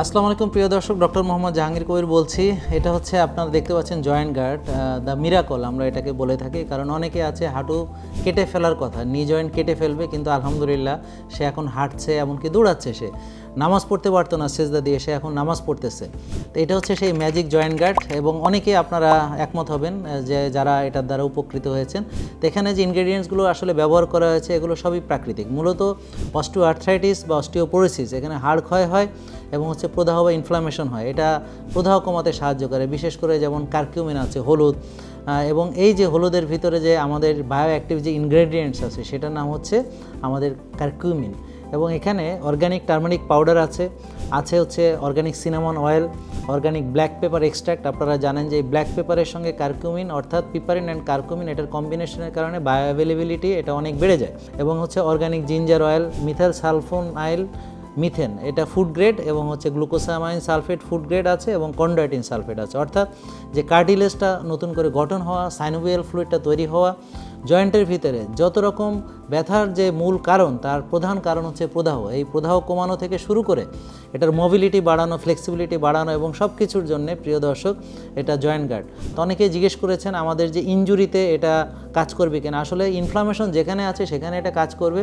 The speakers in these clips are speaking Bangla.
আসসালামু আলাইকুম, প্রিয় দর্শক, ডক্টর মোহাম্মদ জাহাঙ্গীর কবির বলছি। এটা হচ্ছে আপনারা দেখতে পাচ্ছেন জয়েন্ট গার্ড দ্য মিরাকল, আমরা এটাকে বলে থাকি, কারণ অনেকে আছে হাঁটু কেটে ফেলার কথা, নি জয়েন্ট কেটে ফেলবে, কিন্তু আলহামদুলিল্লাহ সে এখন হাঁটছে, এমনকি দৌড়াচ্ছে সে। নামাজ পড়তে পারতো না, সেজদা দিয়ে সে এখন নামাজ পড়তেছে। তো এটা হচ্ছে সেই ম্যাজিক জয়েন্ট গার্ড এবং অনেকে আপনারা একমত হবেন যে যারা এটার দ্বারা উপকৃত হয়েছেন। তো এখানে যে ইনগ্রেডিয়েন্টসগুলো আসলে ব্যবহার করা হয়েছে, এগুলো সবই প্রাকৃতিক। মূলত অস্টিও আর্থ্রাইটিস বা অস্টিওপোরোসিস এখানে হাড় ক্ষয় হয় এবং হচ্ছে প্রদাহ বা ইনফ্লামেশন হয়। এটা প্রদাহ কমাতে সাহায্য করে, বিশেষ করে যেমন কার্কিউমিন আছে, হলুদ এবং এই যে হলুদের ভিতরে যে আমাদের বায়ো অ্যাক্টিভ যে ইনগ্রেডিয়েন্টস আছে, সেটার নাম হচ্ছে আমাদের কার্কিউমিন এবং এখানে অর্গ্যানিক টার্মারিক পাউডার আছে। আছে হচ্ছে organic cinnamon oil organic black pepper extract আপনারা জানেন যে এই ব্ল্যাক পেপারের সঙ্গে কার্কুমিন অর্থাৎ পিপারিন অ্যান্ড কার্কুমিন এটার কম্বিনেশনের কারণে বায়ো অ্যাভেলেবিলিটি এটা অনেক বেড়ে যায়। এবং হচ্ছে organic ginger oil methyl sulfone oil methane এটা ফুড গ্রেড এবং হচ্ছে গ্লুকোসামাইন সালফেট ফুড গ্রেড আছে এবং কন্ডাইটিন সালফেট আছে। অর্থাৎ যে কার্টিলেজটা নতুন করে গঠন হওয়া সাইনোভিয়াল ফ্লুইডটা তৈরি হওয়া জয়েন্টের ভিতরে যত রকম ব্যথার যে মূল কারণ, তার প্রধান কারণ হচ্ছে প্রদাহ। এই প্রদাহ কমানো থেকে শুরু করে এটার মোবিলিটি বাড়ানো ফ্লেক্সিবিলিটি বাড়ানো এবং সব কিছুর জন্য, প্রিয় দর্শক, এটা জয়েন্ট গার্ড তো অনেকেই জিজ্ঞেস করেছেন, আমাদের যে ইনজুরিতে এটা কাজ করবে কিনা? আসলে ইনফ্লামেশন যেখানে আছে, সেখানে এটা কাজ করবে।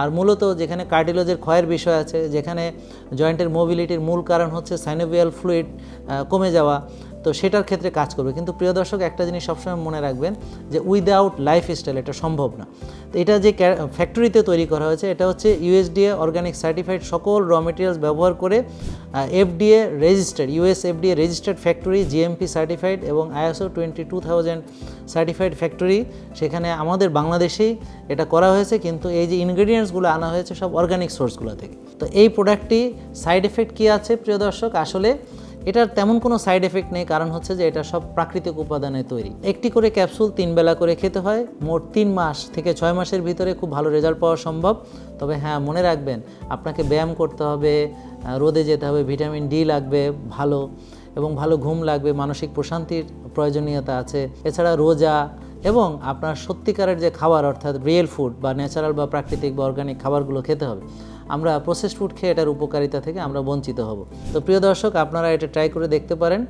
আর মূলত যেখানে কার্ডিলোজের ক্ষয়ের বিষয় আছে, যেখানে জয়েন্টের মোবিলিটির মূল কারণ হচ্ছে সাইনোভিয়াল ফ্লুইড কমে যাওয়া। তো সেটার ক্ষেত্রে কাজ করবে। কিন্তু প্রিয় দর্শক, একটা জিনিস সবসময় মনে রাখবেন যে উইদাউট লাইফ স্টাইল এটা সম্ভব না। তো এটা যে ফ্যাক্টরিতে তৈরি করা হয়েছে, এটা হচ্ছে ইউএসডিএ অর্গানিক সার্টিফাইড সকল র মেটেরিয়ালস ব্যবহার করে FDA registered US FDA registered factory GMP certified এবং ISO twenty two thousand certified factory সেখানে আমাদের বাংলাদেশেই এটা করা হয়েছে। কিন্তু এই যে ইনগ্রেডিয়েন্টসগুলো আনা হয়েছে সব অর্গানিক সোর্সগুলো থেকে। তো এই প্রোডাক্টটি সাইড এফেক্ট কী আছে প্রিয় দর্শক? আসলে এটার তেমন কোনো সাইড এফেক্ট নেই, কারণ হচ্ছে যে এটা সব প্রাকৃতিক উপাদানে তৈরি। একটি করে ক্যাপসুল তিন বেলা করে খেতে হয়, মোট তিন মাস থেকে ছয় মাসের ভিতরে খুব ভালো রেজাল্ট পাওয়া সম্ভব। তবে হ্যাঁ মনে রাখবেন, আপনাকে ব্যায়াম করতে হবে রোদে যেতে হবে ভিটামিন ডি লাগবে, ভালো, এবং ভালো ঘুম লাগবে, মানসিক প্রশান্তির প্রয়োজনীয়তা আছে। এছাড়া রোজা এবং আপনার সত্যিকারের যে খাবার, অর্থাৎ রিয়েল ফুড বা ন্যাচারাল বা প্রাকৃতিক বা অর্গানিক খাবারগুলো খেতে হবে। আমরা প্রসেসড ফুড খেয়ে এটার উপকারিতা থেকে আমরা বঞ্চিত হব। তো প্রিয় দর্শক, আপনারা এটা ট্রাই করে দেখতে পারেন,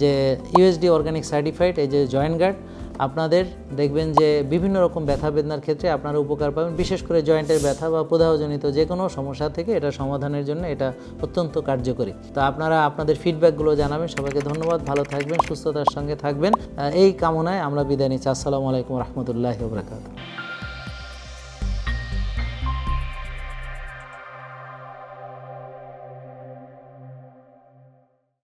যে ইউএসডি অর্গানিক সার্টিফাইড এই যে জয়েন্ট গার্ড আপনাদের দেখবেন যে বিভিন্ন রকম ব্যথা বেদনার ক্ষেত্রে আপনারা উপকার পাবেন, বিশেষ করে জয়েন্টের ব্যথা বা প্রদাহজনিত যে কোনো সমস্যা থেকে এটা সমাধানের জন্য এটা অত্যন্ত কার্যকরী। তো আপনারা আপনাদের ফিডব্যাকগুলো জানাবেন, সবাইকে ধন্যবাদ, ভালো থাকবেন, সুস্থতার সঙ্গে থাকবেন। এই কামনায় আমরা বিদায় নিচ্ছি। আসসালামু আলাইকুম রহমতুল্লাহ